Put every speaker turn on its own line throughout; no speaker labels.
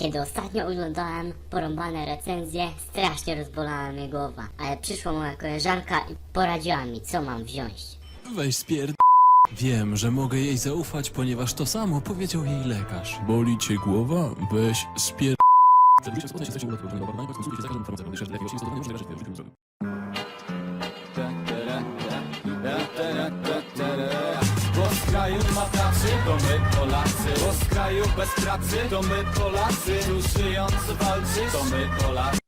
Kiedy ostatnio oglądałem porąbane recenzje, strasznie rozbolała mnie głowa, ale przyszła moja koleżanka i poradziła mi, co mam wziąć.
Weź spierd... Wiem, że mogę jej zaufać, ponieważ to samo powiedział jej lekarz. Boli cię głowa? Weź spierd...
to my Polacy. Bo z kraju bez pracy. To my Polacy. Tu żyjąc walczyć to my Polacy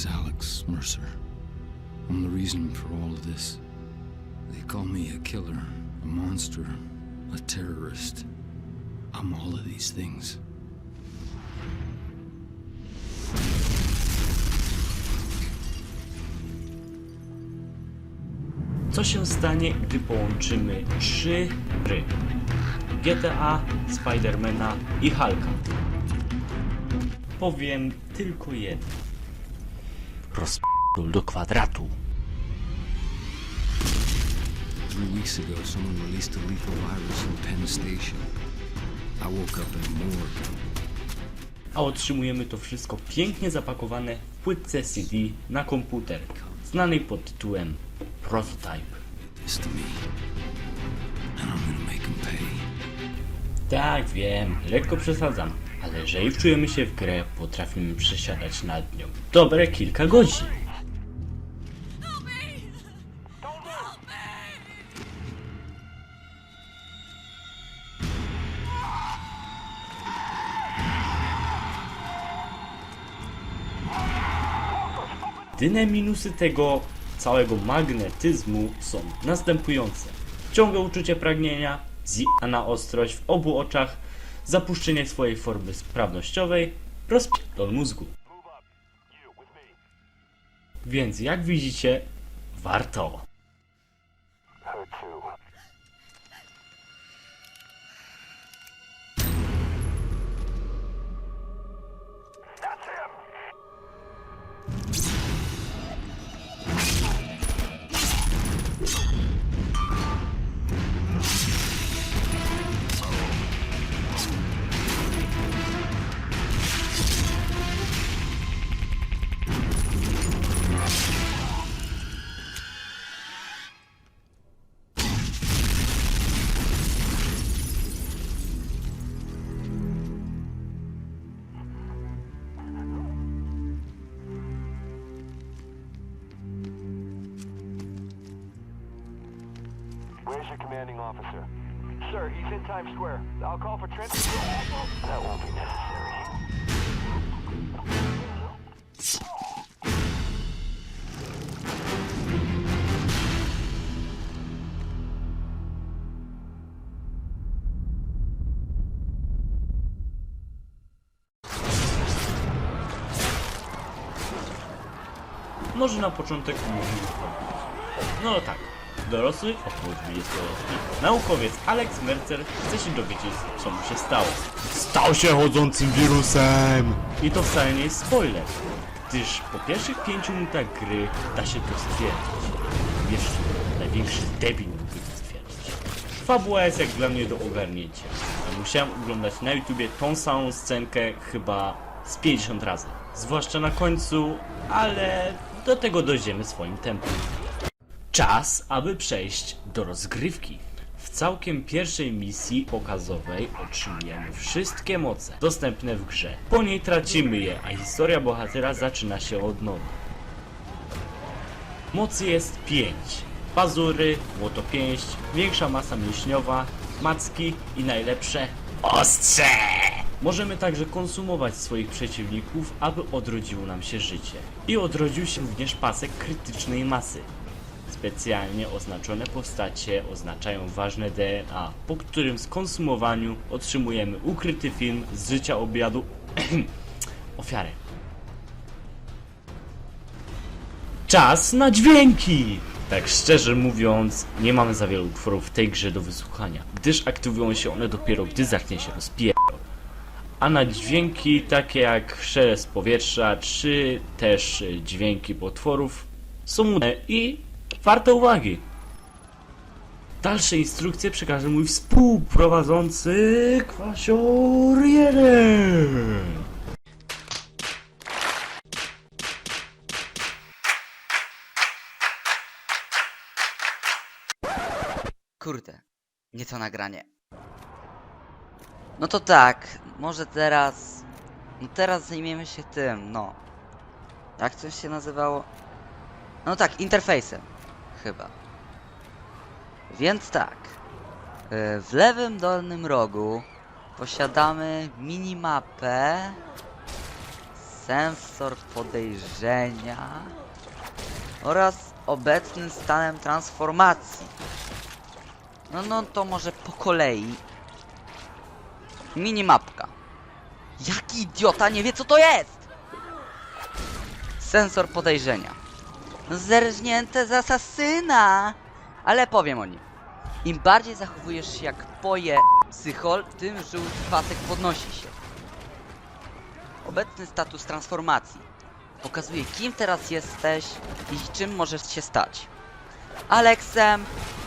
is Alex Mercer. I'm the reason for all of this. They call me a killer, a monster, a terrorist. I'm all of these things.
Co się stanie, gdy połączymy trzy gry? GTA, Spidermana i Hulka. Powiem tylko jedno. Rozp***ul do kwadratu.
Three weeks ago, someone released a lethal virus in Penn Station. I woke up in a morgue.
A otrzymujemy to wszystko pięknie zapakowane w płytce CD na komputer, znanej pod tytułem Prototype. Tak, wiem, lekko przesadzam, ale jeżeli wczujemy się w grę, potrafimy przesiadać nad nią dobre kilka godzin. Jedyne minusy tego całego magnetyzmu są następujące. Ciągłe uczucie pragnienia, zjana ostrość w obu oczach, zapuszczenie swojej formy sprawnościowej, rozpierdol mózgu. Więc jak widzicie, warto.
Where's your commanding officer? Sir, he's in Times Square. I'll call for transport. That won't be necessary.
Może na początek mówimy No tak, dorosły, około 20-letni naukowiec Alex Mercer chce się dowiedzieć, co mu się stało. Stał się chodzącym wirusem! I to wcale nie jest spoiler, gdyż po pierwszych 5 minutach gry da się to stwierdzić. Wiesz, największy debil mógłby to stwierdzić. Fabuła jest jak dla mnie do ogarnięcia. Musiałem oglądać na YouTubie tą samą scenkę chyba z 50 razy. Zwłaszcza na końcu, ale do tego dojdziemy swoim tempem. Czas, aby przejść do rozgrywki. W całkiem pierwszej misji pokazowej otrzymujemy wszystkie moce dostępne w grze. Po niej tracimy je, a historia bohatera zaczyna się od nowa. Mocy jest 5. Pazury, łotopięść, większa masa mięśniowa, macki i najlepsze ostrze! Możemy także konsumować swoich przeciwników, aby odrodziło nam się życie. I odrodził się również pasek krytycznej masy. Specjalnie oznaczone postacie oznaczają ważne DNA, po którym skonsumowaniu otrzymujemy ukryty film z życia obiadu ofiary. Czas na dźwięki! Tak szczerze mówiąc, nie mamy za wielu utworów w tej grze do wysłuchania, gdyż aktywują się one dopiero gdy zacznie się rozpier... A na dźwięki takie jak szelest powietrza, czy też dźwięki potworów są i warte uwagi. Dalsze instrukcje przekaże mój współprowadzący Kwasior 1.
Kurde, nie to nagranie. No to tak, może teraz... No teraz zajmiemy się tym, no. Jak to się nazywało? No tak, interfejsem. Chyba. Więc tak. y, W lewym dolnym rogu posiadamy minimapę, sensor podejrzenia oraz obecnym stanem transformacji. No, no to może po kolei. Minimapka. Jaki idiota nie wie co to jest? Sensor podejrzenia. Zerżnięte z asasyna. Ale powiem o nim. Im bardziej zachowujesz się jak poje psychol, tym żółty pasek podnosi się. Obecny status transformacji. Pokazuje kim teraz jesteś i czym możesz się stać. Aleksem,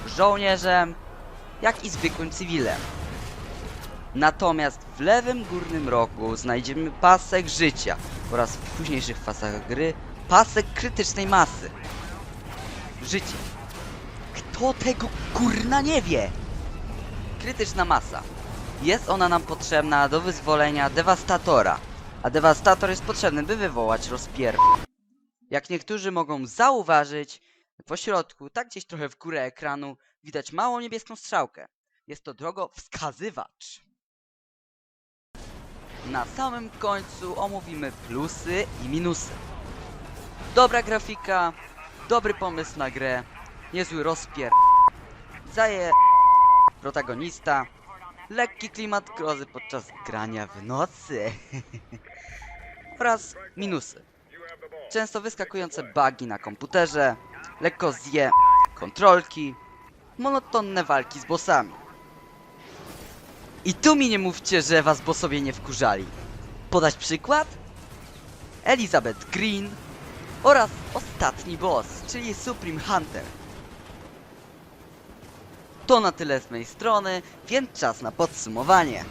żołnierzem, jak i zwykłym cywilem. Natomiast w lewym górnym rogu znajdziemy pasek życia oraz w późniejszych fazach gry pasek krytycznej masy. Życie. Kto tego kurna nie wie? Krytyczna masa. Jest ona nam potrzebna do wyzwolenia dewastatora, a dewastator jest potrzebny, by wywołać rozpier... Jak niektórzy mogą zauważyć, po środku, tak gdzieś trochę w górę ekranu, widać małą niebieską strzałkę. Jest to drogowskazywacz. Na samym końcu omówimy plusy i minusy. Dobra grafika, dobry pomysł na grę, niezły rozpier... Zaje... protagonista, lekki klimat grozy podczas grania w nocy. oraz minusy. Często wyskakujące bugi na komputerze, lekko zje kontrolki, monotonne walki z bossami. I tu mi nie mówcie, że was bossowie nie wkurzali. Podać przykład? Elizabeth Green oraz ostatni boss, czyli Supreme Hunter. To na tyle z mojej strony, więc czas na podsumowanie.